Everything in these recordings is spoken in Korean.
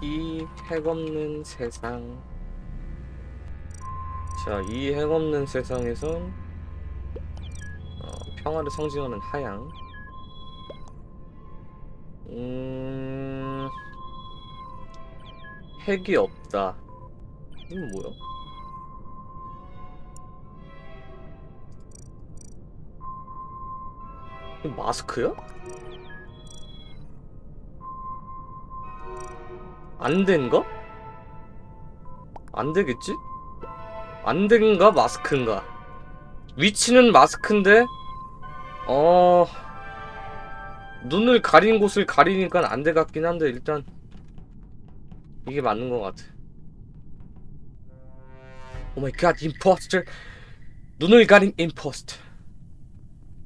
이 핵없는 세상. 자, 이 핵없는 세상에선 어, 평화를 상징하는 하양. 음, 핵이 없다. 이건 뭐야? 이 마스크야? 안 된가? 안 되겠지? 안 된가 마스크인가? 위치는 마스크인데 어 눈을 가린 곳을 가리니까 안 돼 같긴 한데 일단 이게 맞는 것 같아. 오 마이 갓 임포스터 눈을 가린 임포스터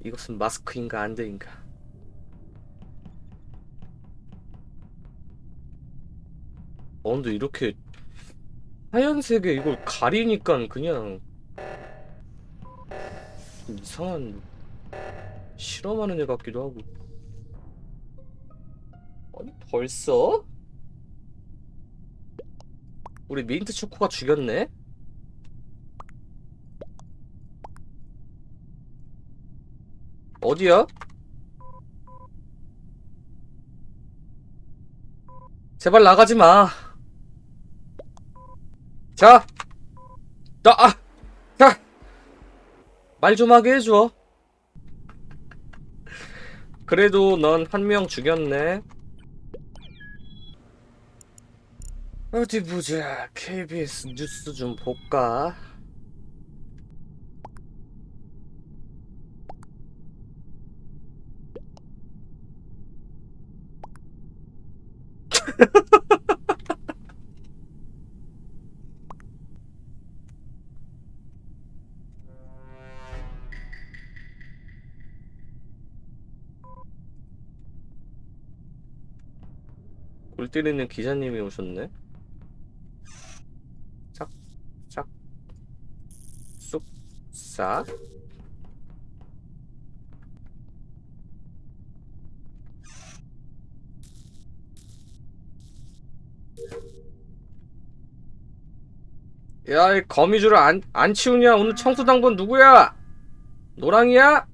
이것은 마스크인가 안 돼인가? 어 근데 이렇게 하얀색에 이걸 가리니까 그냥 좀 이상한 실험하는 애 같기도 하고 아니 벌써? 우리 민트 초코가 죽였네? 어디야? 제발 나가지 마. 자, 나, 아, 자, 말 좀 하게 해줘. 그래도 넌 한 명 죽였네. 어디 보자. KBS 뉴스 좀 볼까? 골 때리는 기자님이 오셨네. 착, 착, 쑥, 싹. 야, 이 거미줄을 안, 안 치우냐? 오늘 청소당번 누구야? 노랑이야?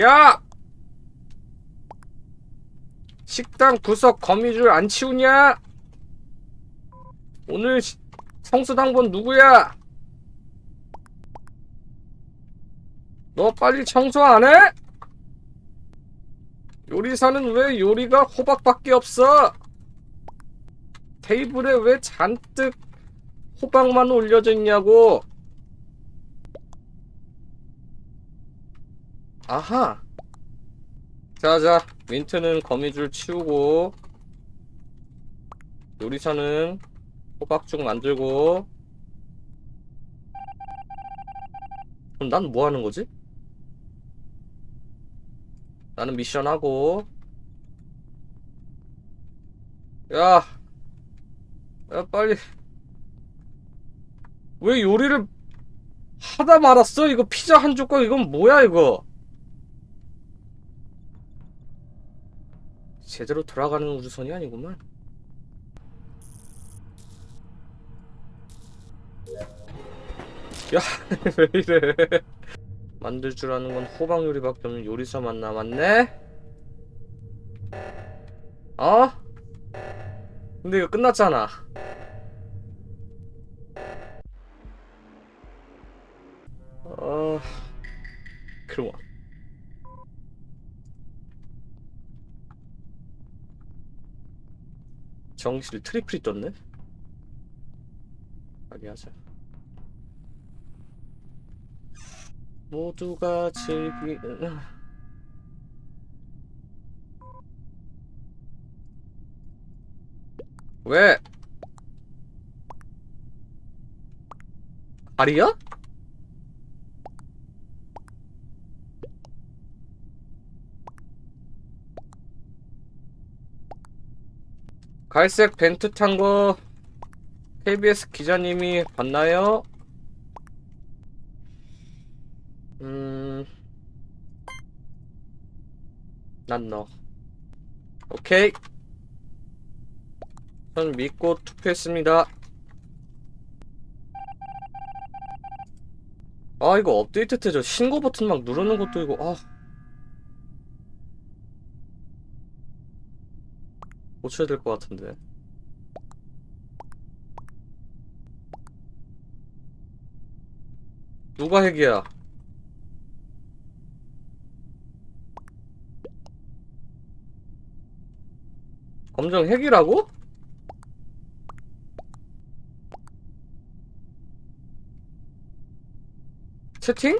야! 식당 구석 거미줄 안 치우냐? 오늘 시- 청소당번 누구야? 너 빨리 청소 안 해? 요리사는 왜 요리가 호박밖에 없어? 테이블에 왜 잔뜩 호박만 올려져 있냐고? 아하. 자자, 민트는 거미줄 치우고 요리사는 호박죽 만들고 그럼 난 뭐 하는 거지? 나는 미션 하고 야, 야 빨리 왜 요리를 하다 말았어? 이거 피자 한 조각 이건 뭐야 이거? 제대로 돌아가는 우주선이 아니구만. 야, 왜 이래? 만들 줄 아는 건 호박 요리밖에 없는 요리사만 남았네? 어? 근데 이거 끝났잖아. 어, 그럼. 정실 트리플이 떴네? 빨리 하자. 모두가 즐기... 왜? 아리야? 갈색 벤트 탄 거 KBS 기자님이 봤나요? 음, 난 너. 오케이. 전 믿고 투표했습니다. 아, 이거 업데이트 때 저 신고 버튼 막 누르는 것도 이거, 아. 고쳐야 될 것 같은데. 누가 핵이야? 검정 핵이라고? 채팅?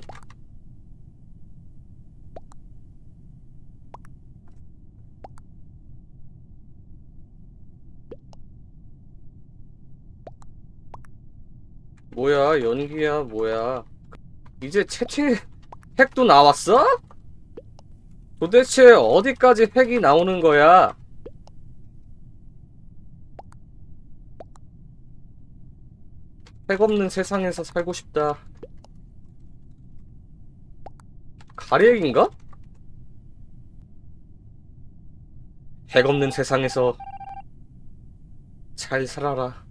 뭐야 연기야 뭐야 이제 채팅 핵도 나왔어? 도대체 어디까지 핵이 나오는 거야? 핵 없는 세상에서 살고 싶다. 가리액인가? 핵 없는 세상에서 잘 살아라.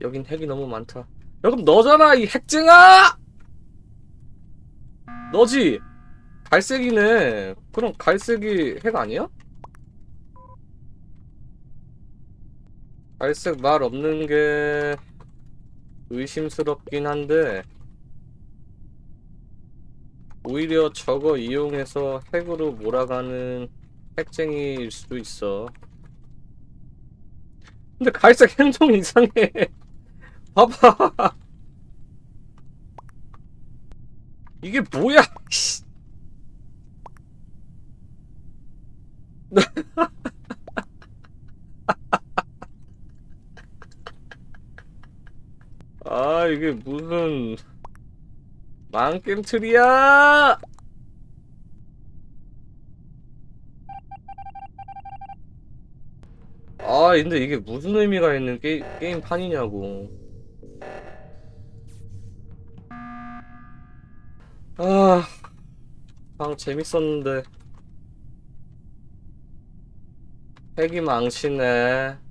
여긴 핵이 너무 많다. 야, 그럼 너잖아, 이 핵쟁아! 너지? 갈색이네. 그럼 갈색이 핵 아니야? 갈색 말 없는 게 의심스럽긴 한데 오히려 저거 이용해서 핵으로 몰아가는 핵쟁이일 수도 있어. 근데 갈색 행동 이상해. 봐봐. 이게 뭐야? 씨. 아, 이게 무슨 망겜 틀이야? 아, 근데 이게 무슨 의미가 있는 게, 게임판이냐고. 아, 방 재밌었는데. 핵이 망치네.